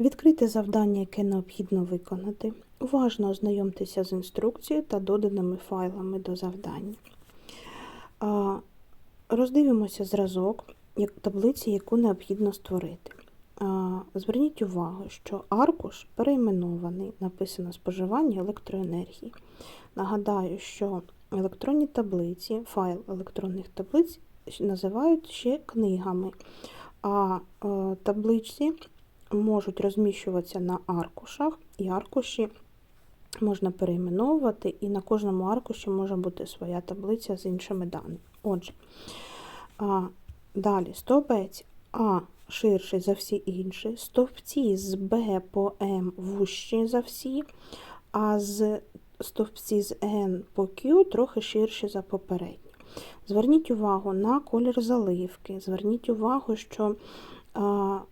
Відкрийте завдання, яке необхідно виконати. Уважно ознайомтеся з інструкцією та доданими файлами до завдання. Роздивимося зразок таблиці, яку необхідно створити. Зверніть увагу, що аркуш перейменований, написано споживання електроенергії. Нагадаю, що електронні таблиці, файл електронних таблиць називають ще книгами, а е, таблиці можуть розміщуватися на аркушах, і аркуші можна перейменовувати, і на кожному аркуші може бути своя таблиця з іншими даними. Отже, а, далі стовпець А ширший за всі інші, стовпці з Б по М вужчі за всі, а з стовпці з N по Q трохи ширші за попередні. Зверніть увагу на колір заливки, зверніть увагу, що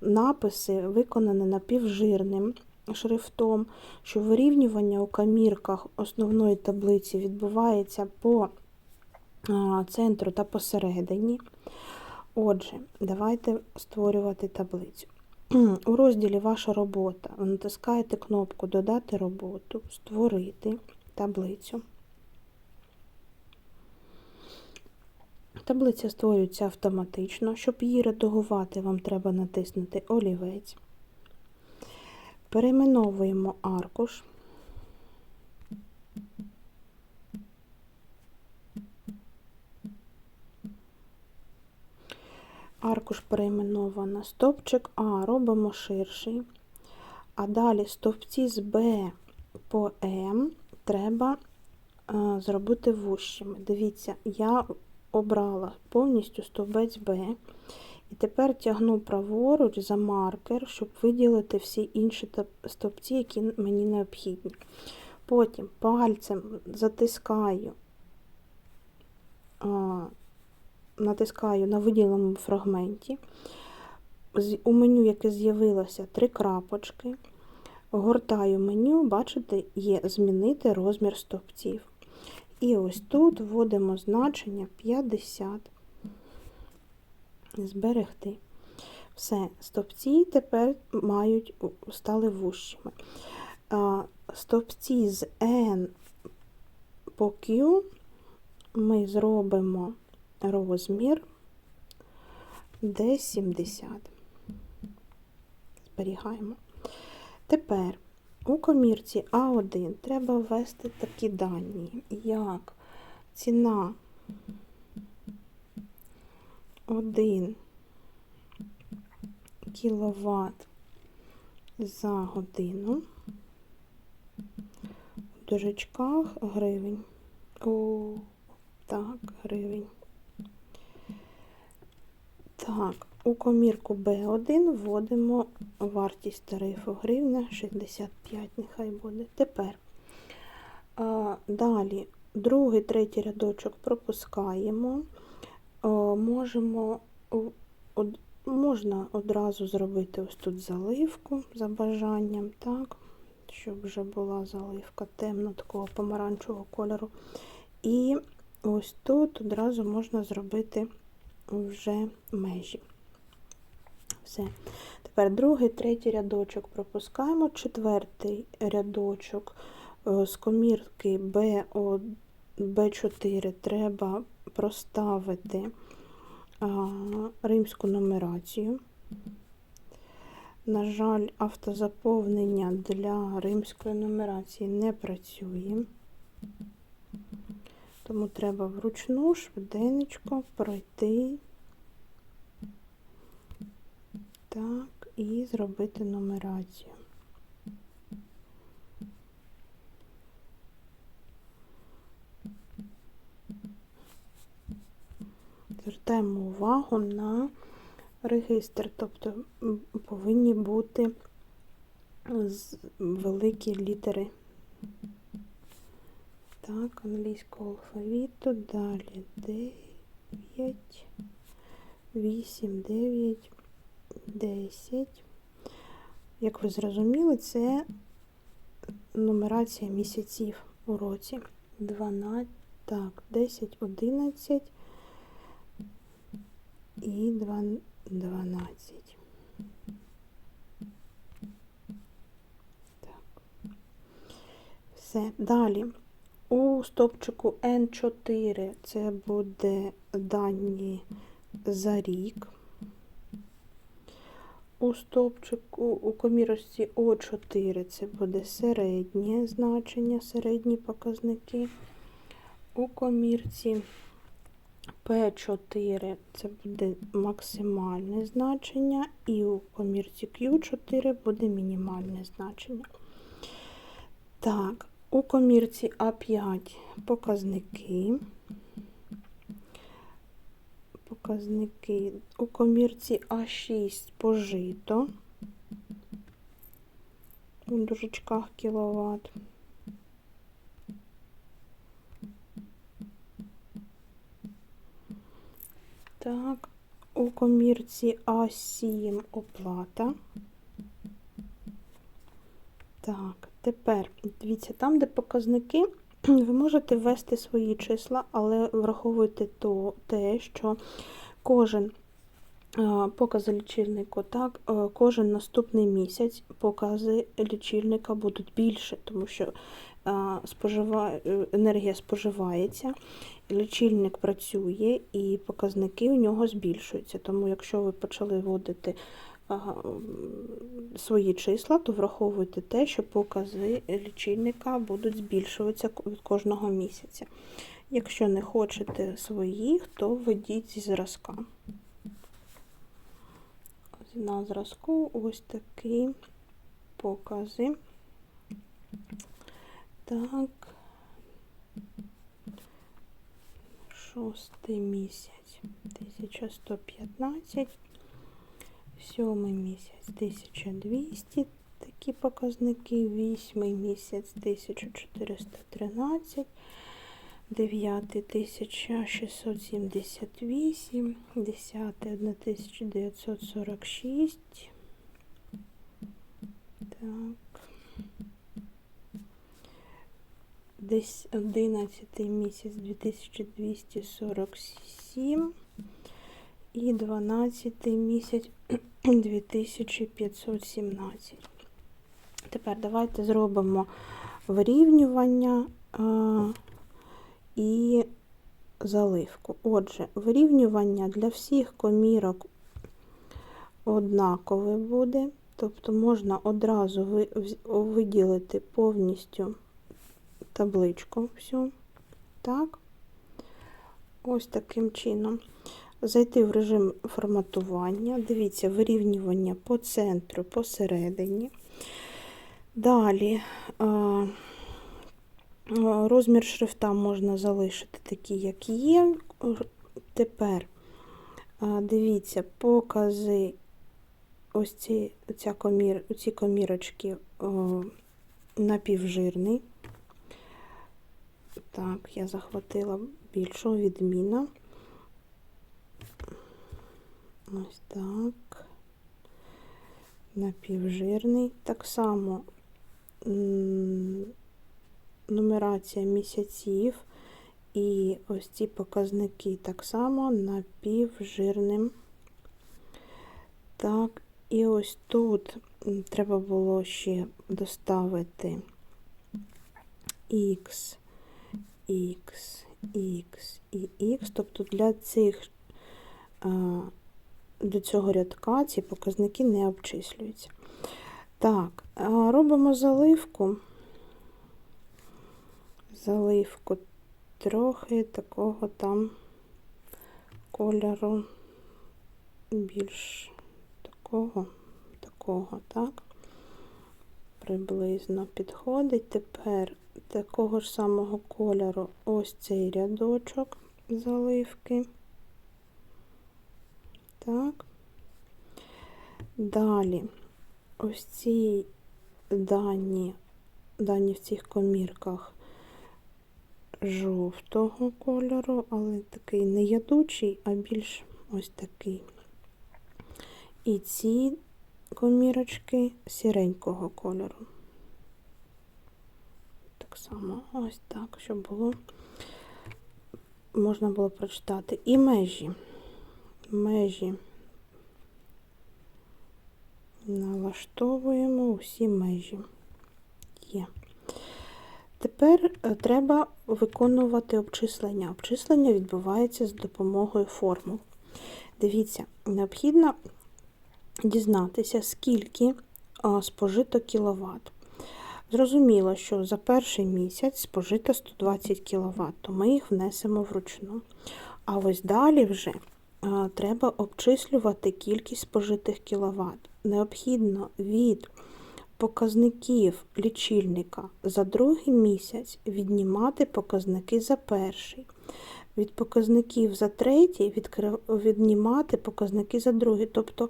написи виконані напівжирним шрифтом, що вирівнювання у камірках основної таблиці відбувається по центру та посередині. Отже, давайте створювати таблицю. У розділі Ваша робота натискаєте кнопку Додати роботу, Створити таблицю. Таблиця створюється автоматично. Щоб її редагувати, вам треба натиснути олівець. Перейменовуємо аркуш. Аркуш перейменовано. Стовпчик А робимо ширший. А далі стовпці з Б по М треба а, зробити вущими. Дивіться, я обрала повністю стовбець Б. І тепер тягну праворуч за маркер, щоб виділити всі інші стовпці, які мені необхідні. Потім пальцем затискаю, натискаю на виділеному фрагменті. У меню, яке з'явилося, три крапочки. Гортаю меню, бачите, є змінити розмір стовпців. І ось тут вводимо значення 50. Зберегти. Все, стовпці тепер мають стали вущими. Стовпці з N по Q ми зробимо розмір D70. Зберігаємо. Тепер у комірці А1 треба ввести такі дані, як ціна 1 кВт за годину. В дужечках гривень. О, так, гривень. Так, у комірку B1 вводимо вартість тарифу гривня 65, нехай буде. Тепер далі другий, третій рядочок пропускаємо. Можемо, можна одразу зробити ось тут заливку за бажанням, так, щоб вже була заливка темно такого помаранчевого кольору. І ось тут одразу можна зробити вже межі. Все. Тепер другий, третій рядочок пропускаємо, четвертий рядочок е, з комірки B4 треба проставити римську нумерацію. На жаль, автозаповнення для римської нумерації не працює, тому треба вручну швиденечко пройти так, і зробити нумерацію. Звертаємо увагу на регістр, тобто повинні бути великі літери. Так, англійського алфавіту, далі 9, 8, 9, 10. Як ви зрозуміли, це нумерація місяців у році. 12, так, 10, 11 і 12. Так. Все. Далі. У стопчику N4 це буде дані за рік. У стовпчику у комірочці О4 це буде середнє значення, середні показники. У комірці П4 це буде максимальне значення, і у комірці Q4 буде мінімальне значення. Так, у комірці А5 показники. Показники у комірці А6 пожито у дужечках кіловат. Так, у комірці А7 оплата. Так, тепер дивіться, там, де показники, ви можете ввести свої числа, але враховуйте то, те, що кожен покази лічильнику, так, кожен наступний місяць покази лічильника будуть більше, тому що спожива... е, енергія споживається, лічильник працює і показники у нього збільшуються. Тому, якщо ви почали вводити свої числа, то враховуйте те, що покази лічильника будуть збільшуватися від кожного місяця. Якщо не хочете своїх, то введіть зі зразка. На зразку ось такі покази. Так. Шостий місяць 1115. Сьомий місяць 1200, такі показники, вісьмий місяць 1413, дев'ятий 1678, десятий 1946. Так. Десь 11 місяць 2247 і 12 місяць 2517. Тепер давайте зробимо вирівнювання а, і заливку. Отже, вирівнювання для всіх комірок однакове буде, тобто можна одразу виділити повністю табличку всю. Так, ось таким чином. Зайти в режим форматування. Дивіться, вирівнювання по центру, посередині. Далі а, розмір шрифта можна залишити такий, як є. Тепер дивіться, покази ось ці, ця комір, ці комірочки напівжирний. Так, я захватила більшого відміна. Ось так. Напівжирний. Так само нумерація місяців і ось ці показники так само напівжирним. Так, і ось тут треба було ще доставити X, X, X і X. Тобто для цих до цього рядка ці показники не обчислюються. Так, робимо заливку. Заливку трохи такого там кольору більш такого, такого, так? Приблизно підходить. Тепер такого ж самого кольору ось цей рядочок заливки. Так. Далі ось ці дані, дані в цих комірках жовтого кольору, але такий не ядучий, а більш ось такий. І ці комірочки сіренького кольору. Так само ось так, щоб було, можна було прочитати. І межі. Межі налаштовуємо усі межі. Є. Тепер е, треба виконувати обчислення. Обчислення відбувається з допомогою формул. Дивіться, необхідно дізнатися, скільки спожито кіловат. Зрозуміло, що за перший місяць спожито 120 кВт, то ми їх внесемо вручну. А ось далі вже треба обчислювати кількість спожитих кіловат. Необхідно від показників лічильника за другий місяць віднімати показники за перший. Від показників за третій віднімати показники за другий. Тобто,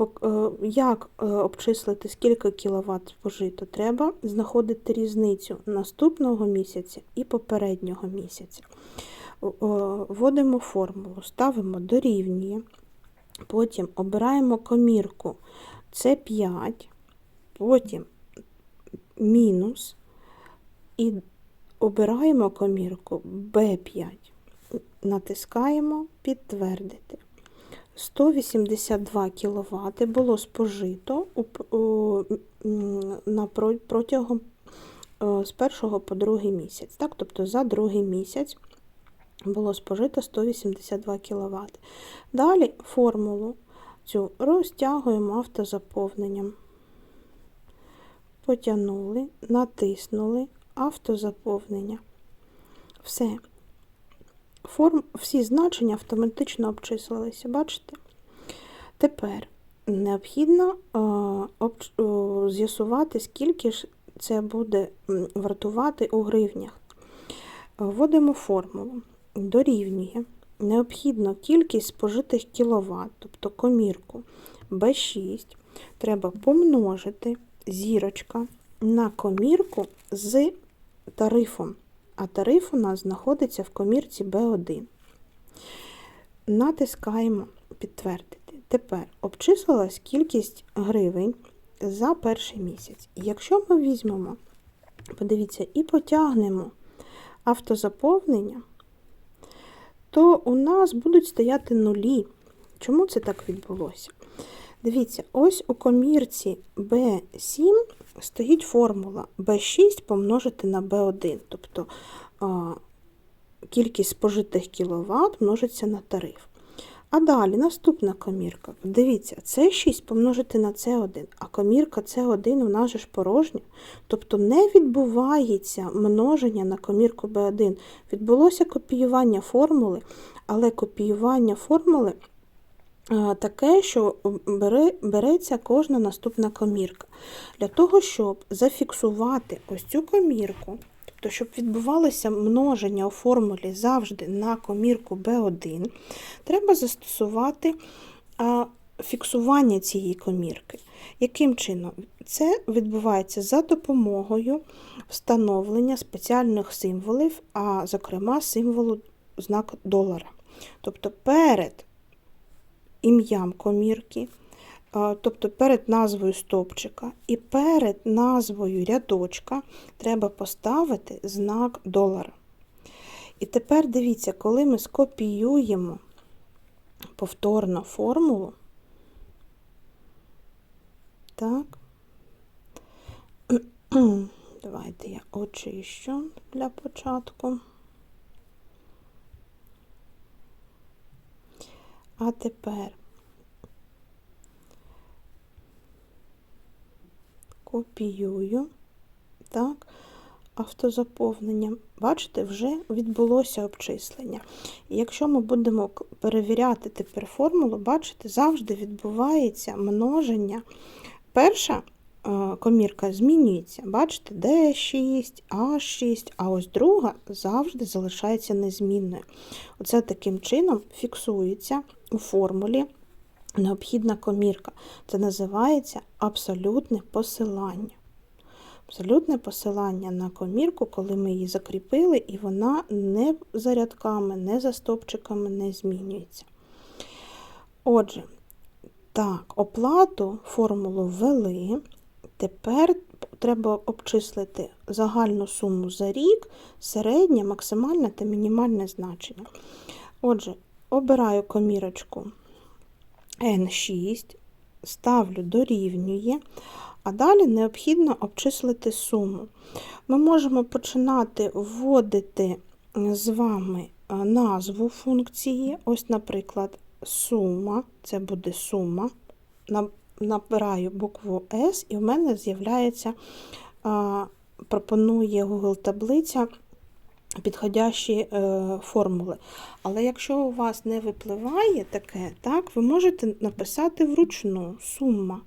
е, як е, обчислити, скільки кіловат спожито, треба знаходити різницю наступного місяця і попереднього місяця. О, Вводимо формулу, ставимо дорівнює, потім обираємо комірку С5, потім мінус і обираємо комірку B5. Натискаємо підтвердити. 182 кВт було спожито протягом е, з першого по другий місяць. Так? Тобто за другий місяць було спожито 182 кВт. Далі формулу цю розтягуємо автозаповненням. Потягнули, натиснули автозаповнення. Все. Форм, всі значення автоматично обчислилися, бачите? Тепер необхідно е, е, з'ясувати, скільки ж це буде вартувати у гривнях. Вводимо формулу. Дорівнює необхідно кількість спожитих кіловат, тобто комірку B6, треба помножити зірочка на комірку з тарифом. А тариф у нас знаходиться в комірці B1. Натискаємо підтвердити. Тепер обчислилась кількість гривень за перший місяць. Якщо ми візьмемо, подивіться, і потягнемо автозаповнення, то у нас будуть стояти нулі. Чому це так відбулося? Дивіться, ось у комірці B7 стоїть формула B6 помножити на B1, тобто кількість спожитих кіловат множиться на тариф. А далі наступна комірка. Дивіться, С6 помножити на С1, а комірка С1 у нас же ж порожня. Тобто не відбувається множення на комірку B1. Відбулося копіювання формули, але копіювання формули таке, що бере, береться кожна наступна комірка. Для того, щоб зафіксувати ось цю комірку, тобто, щоб відбувалося множення у формулі завжди на комірку B1, треба застосувати фіксування цієї комірки. Яким чином? Це відбувається за допомогою встановлення спеціальних символів, а зокрема символу знак долара. Тобто перед ім'ям комірки, тобто перед назвою стовпчика і перед назвою рядочка треба поставити знак долара. І тепер дивіться, коли ми скопіюємо повторно формулу, так, давайте я очищу для початку. А тепер копіюю, так, автозаповнення. Бачите, вже відбулося обчислення. І якщо ми будемо перевіряти тепер формулу, бачите, завжди відбувається множення. Перша е, комірка змінюється. Бачите, D6, A6, а ось друга завжди залишається незмінною. Оце таким чином фіксується у формулі необхідна комірка. Це називається абсолютне посилання. Абсолютне посилання на комірку, коли ми її закріпили, і вона не за рядками, не за стопчиками не змінюється. Отже, так, оплату формулу ввели. Тепер треба обчислити загальну суму за рік, середнє, максимальне та мінімальне значення. Отже, обираю комірочку N6, ставлю дорівнює, А далі необхідно обчислити суму. Ми можемо починати вводити з вами е, назву функції. Ось, наприклад, сума, це буде сума. Набираю букву S, і в мене з'являється, пропонує Google таблиця підходящі е, формули. Але якщо у вас не випливає таке, так, ви можете написати вручну сума,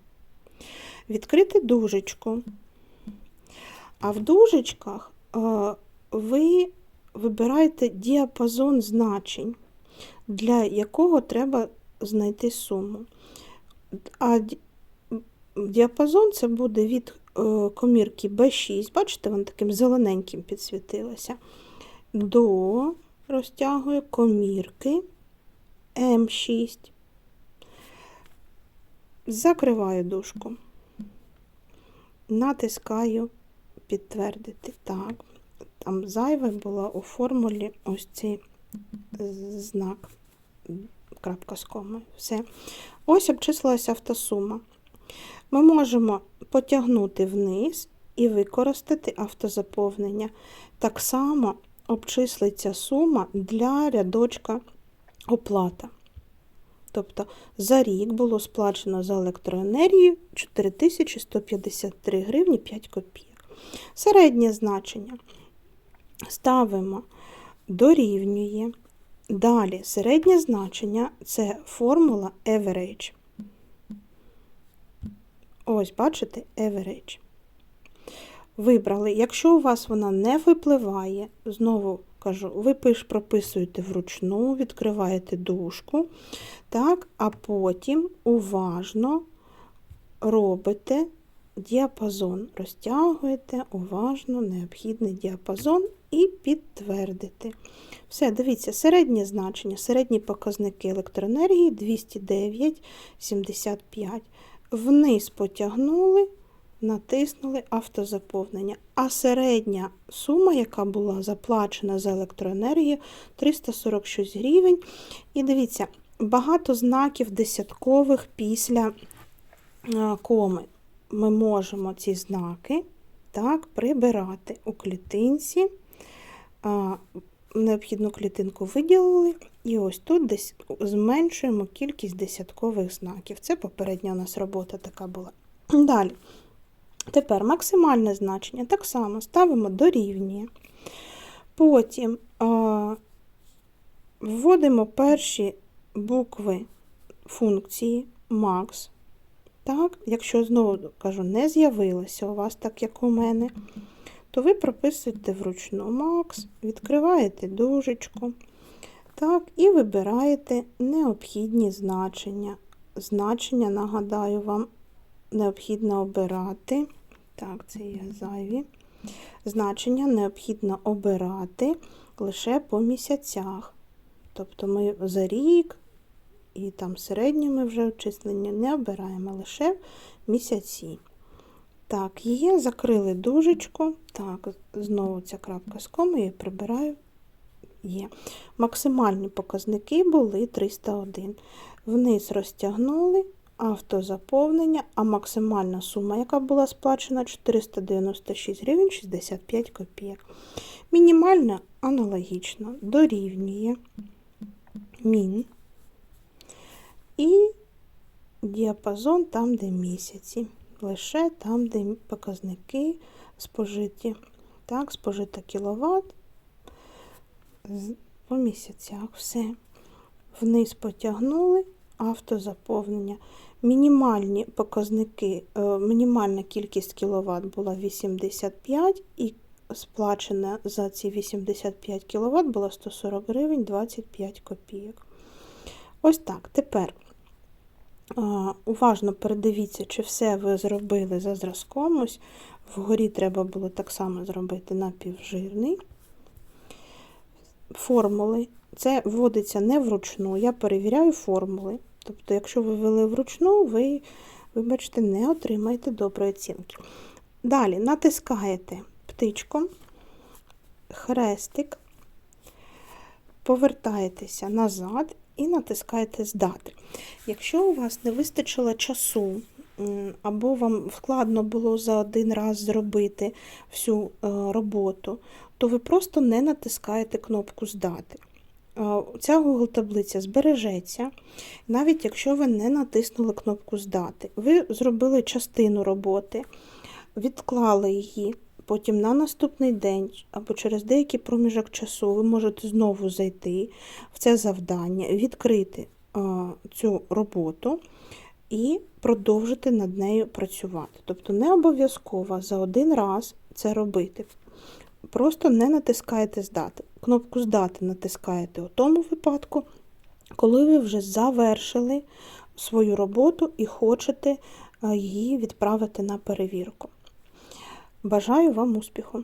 відкрити дужечку. А в дужечках е, ви вибираєте діапазон значень, для якого треба знайти суму. А діапазон це буде від е, комірки B6, бачите, вона таким зелененьким підсвітилася, до розтягую комірки М6. Закриваю дужку. Натискаю підтвердити. Так. Там зайве було у формулі ось цей знак крапка з комою. Все. Ось обчислилася автосума. Ми можемо потягнути вниз і використати автозаповнення. Так само обчислиться сума для рядочка оплата. Тобто за рік було сплачено за електроенергію 4153 гривні 5 копійок. Середнє значення ставимо дорівнює. Далі середнє значення це формула average. Ось, бачите, average. Вибрали. Якщо у вас вона не випливає, знову кажу, ви пиш, прописуєте вручну, відкриваєте дужку, так, а потім уважно робите діапазон, розтягуєте уважно необхідний діапазон і підтвердите. Все, дивіться, середнє значення, середні показники електроенергії 209,75. Вниз потягнули, натиснули автозаповнення. А середня сума, яка була заплачена за електроенергію, 346 гривень. І дивіться, багато знаків десяткових після коми. Ми можемо ці знаки так, прибирати у клітинці. Необхідну клітинку виділили, і ось тут десь зменшуємо кількість десяткових знаків. Це попередня у нас робота така була. Далі. Тепер максимальне значення так само ставимо дорівнює. Потім а, вводимо перші букви функції max. Так, Якщо знову кажу, не з'явилося у вас, так як у мене, то ви прописуєте вручну Max, відкриваєте дужечку, так, і вибираєте необхідні значення. Значення, нагадаю, вам необхідно обирати. Так, це є зайві. Значення необхідно обирати лише по місяцях. Тобто ми за рік і там середньо вже обчислення не обираємо лише місяці. Так, є, закрили дужечку. Так, знову ця крапка з коми, я прибираю. Є. Максимальні показники були 301. Вниз розтягнули автозаповнення, а максимальна сума, яка була сплачена, 496 гривень 65 копійок. Мінімальна аналогічно дорівнює мін і діапазон там, де місяці лише там, де показники спожиті. Так, спожита кіловат по місяцях. Все. Вниз потягнули автозаповнення. Мінімальні показники, е, мінімальна кількість кіловат була 85, і сплачена за ці 85 кВт було 140 гривень 25 копійок. Ось так. Тепер уважно передивіться, чи все ви зробили за зразком. Ось Вгорі треба було так само зробити напівжирний. Формули. Це вводиться не вручну. Я перевіряю формули. Тобто, якщо ви ввели вручну, ви, вибачте, не отримаєте доброї оцінки. Далі натискаєте птичком, хрестик, повертаєтеся назад і натискаєте здати. Якщо у вас не вистачило часу або вам складно було за один раз зробити всю е, роботу, то ви просто не натискаєте кнопку Здати. Е, Ця Google таблиця збережеться, навіть якщо ви не натиснули кнопку Здати. Ви зробили частину роботи, відклали її, потім на наступний день або через деякий проміжок часу ви можете знову зайти в це завдання, відкрити е, цю роботу і продовжити над нею працювати. Тобто не обов'язково за один раз це робити. Просто не натискаєте здати. Кнопку здати натискаєте у тому випадку, коли ви вже завершили свою роботу і хочете е, її відправити на перевірку. Бажаю вам успіху!